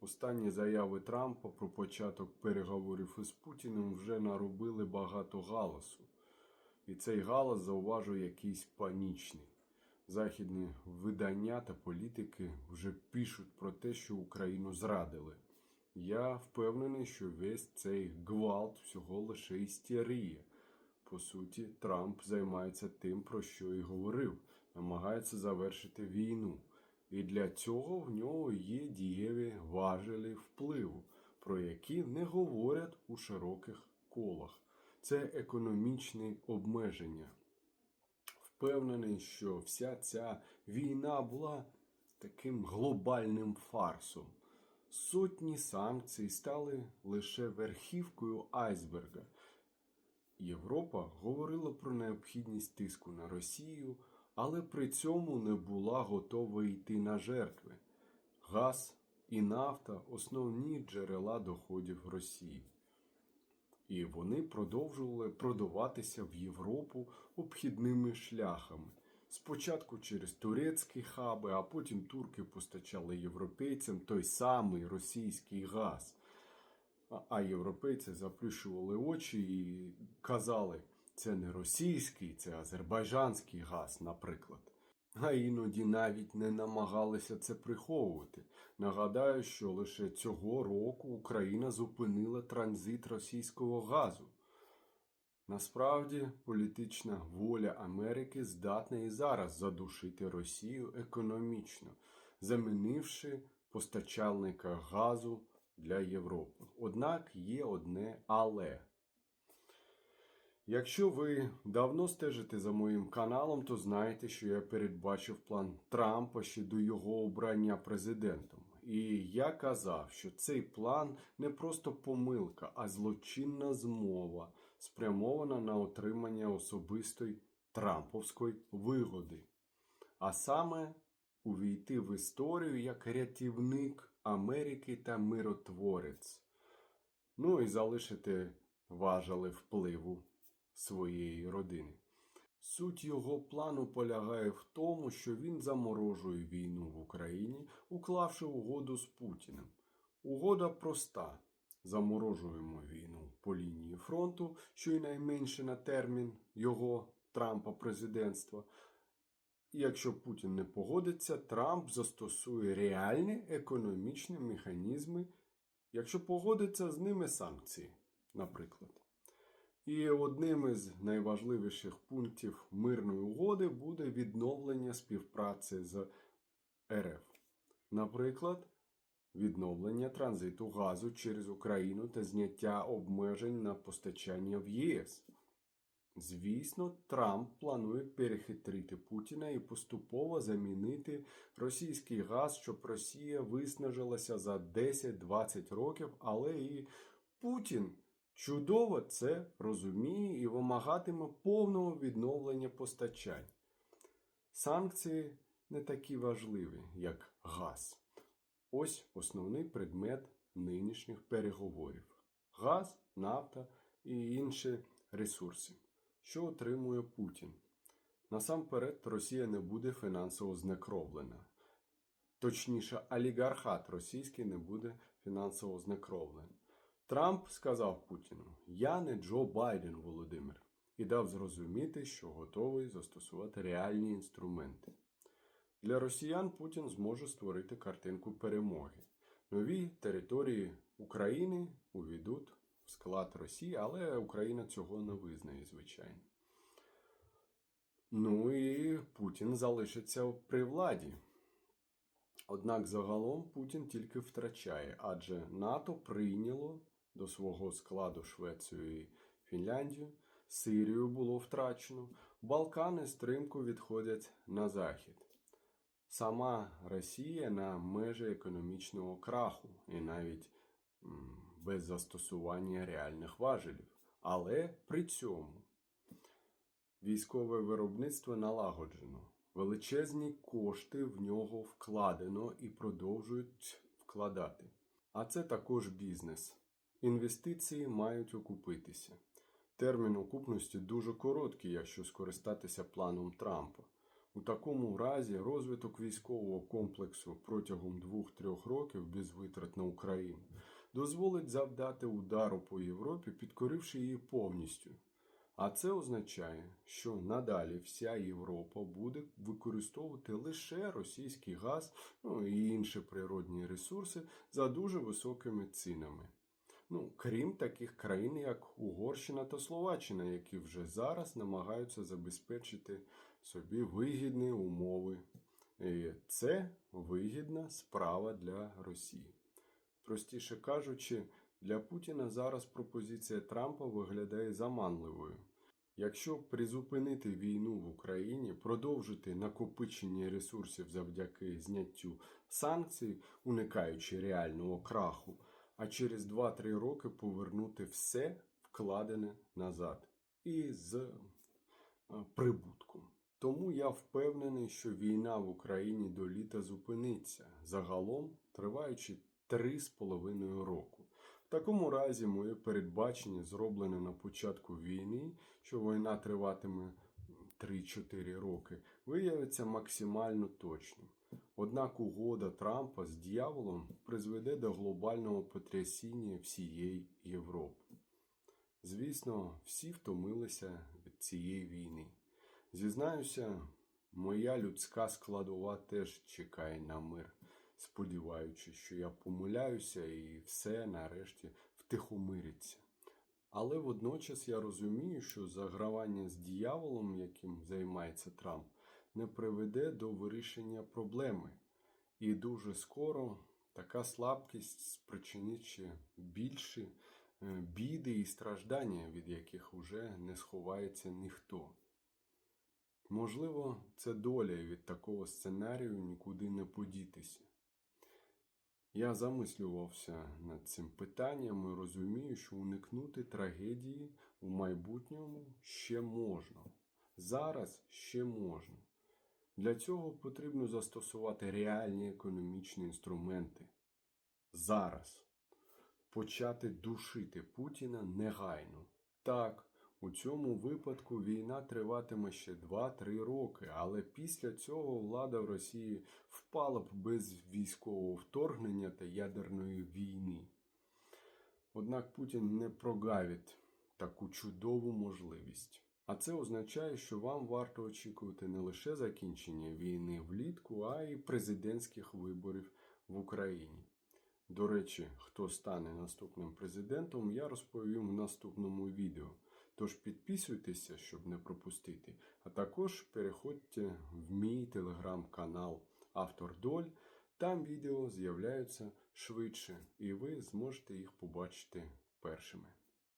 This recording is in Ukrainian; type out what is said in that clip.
Останні заяви Трампа про початок переговорів із Путіним вже наробили багато галасу. І цей галас зауважує якийсь панічний. Західні видання та політики вже пишуть про те, що Україну зрадили. Я впевнений, що весь цей гвалт всього лише істерія. По суті, Трамп займається тим, про що і говорив, намагається завершити війну. І для цього в нього є дієві важелі впливу, про які не говорять у широких колах. Це економічні обмеження. Впевнений, що вся ця війна була таким глобальним фарсом. Сотні санкцій стали лише верхівкою айсберга. Європа говорила про необхідність тиску на Росію, але при цьому не була готова йти на жертви. Газ і нафта основні джерела доходів Росії. І вони продовжували продаватися в Європу обхідними шляхами. Спочатку через турецькі хаби, а потім турки постачали європейцям той самий російський газ. А- європейці заплющували очі і казали, це не російський, це азербайджанський газ, наприклад. А іноді навіть не намагалися це приховувати. Нагадаю, що лише цього року Україна зупинила транзит російського газу. Насправді, політична воля Америки здатна і зараз задушити Росію економічно, замінивши постачальника газу для Європи. Однак є одне але. Якщо ви давно стежите за моїм каналом, то знаєте, що я передбачив план Трампа ще до його обрання президентом. І я казав, що цей план не просто помилка, а злочинна змова, спрямована на отримання особистої трамповської вигоди. А саме увійти в історію як рятівник Америки та миротворець. Ну і залишити важели впливу своєї родини. Суть його плану полягає в тому, що він заморожує війну в Україні, уклавши угоду з Путіним. Угода проста. Заморожуємо війну по лінії фронту, що й найменше на термін його Трампа президентства. І якщо Путін не погодиться, Трамп застосує реальні економічні механізми, якщо погодиться з ними санкції, наприклад. І одним із найважливіших пунктів мирної угоди буде відновлення співпраці з РФ. Наприклад, відновлення транзиту газу через Україну та зняття обмежень на постачання в ЄС. Звісно, Трамп планує перехитрити Путіна і поступово замінити російський газ, щоб Росія виснажилася за 10-20 років, але і Путін чудово це розуміє і вимагатиме повного відновлення постачань. Санкції не такі важливі, як газ. Ось основний предмет нинішніх переговорів: газ, нафта і інші ресурси, що отримує Путін. Насамперед, Росія не буде фінансово знекровлена. Точніше, олігархат російський не буде фінансово знекровлений. Трамп сказав Путіну: Я не Джо Байден, Володимир, і дав зрозуміти, що готовий застосувати реальні інструменти. Для росіян Путін зможе створити картинку перемоги. Нові території України увійдуть в склад Росії, але Україна цього не визнає, звичайно. Ну і Путін залишиться при владі. Однак загалом Путін тільки втрачає, адже НАТО прийняло до свого складу Швецію і Фінляндію, Сирію було втрачено, Балкани стрімко відходять на захід. Сама Росія на межі економічного краху і навіть без застосування реальних важелів. Але при цьому військове виробництво налагоджено. Величезні кошти в нього вкладено і продовжують вкладати. А це також бізнес. Інвестиції мають окупитися. Термін окупності дуже короткий, якщо скористатися планом Трампа. У такому разі розвиток військового комплексу протягом 2-3 років без витрат на Україну дозволить завдати удару по Європі, підкоривши її повністю. А це означає, що надалі вся Європа буде використовувати лише російський газ, ну і інші природні ресурси за дуже високими цінами. Крім таких країн, як Угорщина та Словаччина, які вже зараз намагаються забезпечити собі вигідні умови. І це вигідна справа для Росії. Простіше кажучи, для Путіна зараз пропозиція Трампа виглядає заманливою. Якщо призупинити війну в Україні, продовжити накопичення ресурсів завдяки зняттю санкцій, уникаючи реального краху, а через 2-3 роки повернути все вкладене назад і з е, прибутком. Тому я впевнений, що війна в Україні до літа зупиниться, загалом триваючи 3,5 року. В такому разі моє передбачення, зроблене на початку війни, що війна триватиме 3-4 роки, виявиться максимально точним. Однак угода Трампа з дьяволом призведе до глобального потрясіння всієї Європи. Звісно, всі втомилися від цієї війни. Зізнаюся, моя людська складова теж чекає на мир, сподіваючись, що я помиляюся і все нарешті втихомириться. Але водночас я розумію, що загравання з дьяволом, яким займається Трамп, не приведе до вирішення проблеми. І дуже скоро така слабкість спричинить більші е, біди і страждання, від яких уже не сховається ніхто. Можливо, це доля від такого сценарію нікуди не подітися. Я замислювався над цим питанням і розумію, що уникнути трагедії у майбутньому ще можна. Зараз ще можна. Для цього потрібно застосувати реальні економічні інструменти. Зараз почати душити Путіна негайно. Так, у цьому випадку війна триватиме ще 2-3 роки, але після цього влада в Росії впала б без військового вторгнення та ядерної війни. Однак Путін не прогавить таку чудову можливість. А це означає, що вам варто очікувати не лише закінчення війни влітку, а й президентських виборів в Україні. До речі, хто стане наступним президентом, я розповім в наступному відео. Тож підписуйтеся, щоб не пропустити. А також переходьте в мій телеграм-канал Автор Доль. Там відео з'являються швидше, і ви зможете їх побачити першими.